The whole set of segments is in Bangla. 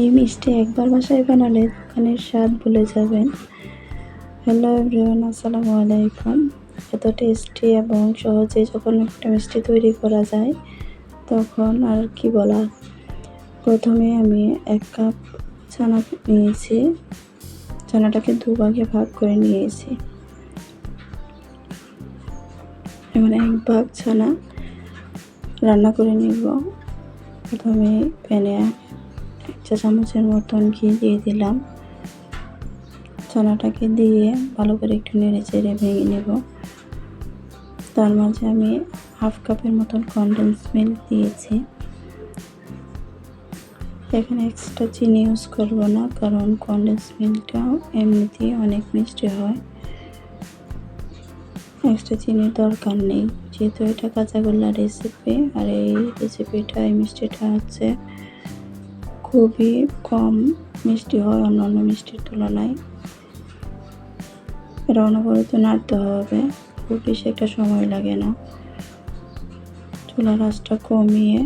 এই মিষ্টি একবার বাসায় বানালে দোকানের স্বাদ ভুলে যাবেন। হ্যালো এভরিওয়ান, আসসালামু আলাইকুম। এত টেস্টি এবং সহজে যখন একটা মিষ্টি তৈরি করা যায়, তখন আর কি বলা? প্রথমে আমি এক কাপ ছানা নিয়েছি। ছানাটাকে দুভাগে ভাগ করে নিয়েছি। এবার এক ভাগ ছানা রান্না করে নিব। প্রথমে প্যানে চা চামচের মতন ঘি দিয়ে দিলাম। ছানাটাকে দিয়ে ভালো করে একটু নেড়ে চেড়ে ভেঙে নেব। তার মাঝে আমি হাফ কাপের মতন কনডেন্স মিল্ক দিয়েছি। এখানে এক্সট্রা চিনি ইউজ করব না, কারণ কনডেন্স মিল্কটাও এমনিতেই অনেক মিষ্টি হয়। এক্সট্রা চিনির দরকার নেই। যেহেতু এটা কাঁচাগোল্লা রেসিপি আর এই রেসিপিটা এই মিষ্টিটা হচ্ছে খুবই কম মিষ্টি হয়, অন্যান্য মিষ্টির তুলনায়। এটা অনবরত নাড়তে হবে খুব বেশি একটা সময় লাগে না। চুলার আঁচটা কমিয়ে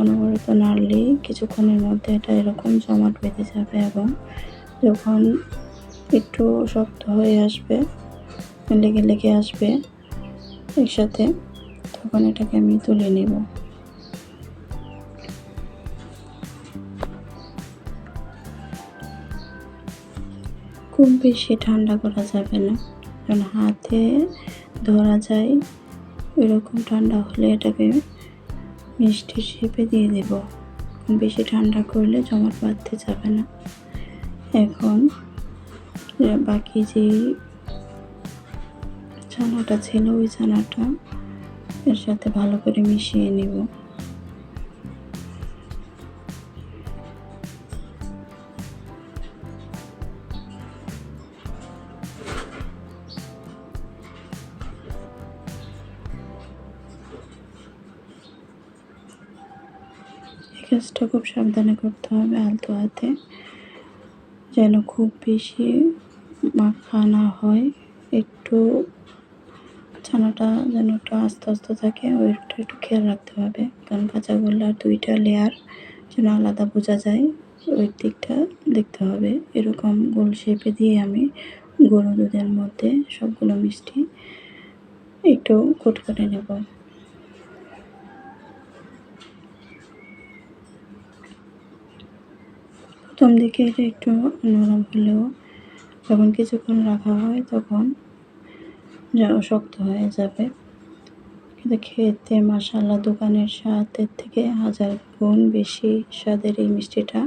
অনবরত নাড়লেই কিছুক্ষণের মধ্যে এটা এরকম জমাট বেঁধে যাবে এবং যখন একটু শক্ত হয়ে আসবে, লেগে লেগে আসবে একসাথে, তখন এটাকে আমি তুলে নেব। খুব বেশি ঠান্ডা করা যাবে না। কারণ হাতে ধরা যায়, এরকম ঠান্ডা হলে এটাকে মিষ্টি শেপে দিয়ে দেব। বেশি ঠান্ডা করলে জমাট বাঁধতে যাবে না। এখন বাকি যে ছানাটা ছিল, ওই ছানাটা এর সাথে ভালো করে মিশিয়ে নেব। কাজটা খুব সাবধানে করতে হবে আলতো হাতে, যেন খুব বেশি মাখা না হয়। একটু ছানাটা যেন একটু আস্তে আস্তে থাকে ওইটা একটু খেয়াল রাখতে হবে। কারণ কাঁচাগোল্লার দুইটা লেয়ার যেন আলাদা বোঝা যায়, ওই দিকটা দেখতে হবে। এরকম গোল শেপে দিয়ে আমি গরু দুধের মধ্যে সবগুলো মিষ্টি একটু কোট করে নেব। প্রথম দিকে এটা একটু নরম হলেও যখন কিছুক্ষণ রাখা হয় তখন শক্ত হয়ে যাবে। কিন্তু খেতে মাসাল্লা দোকানের স্বাদের থেকে হাজার গুণ বেশি স্বাদের এই মিষ্টিটা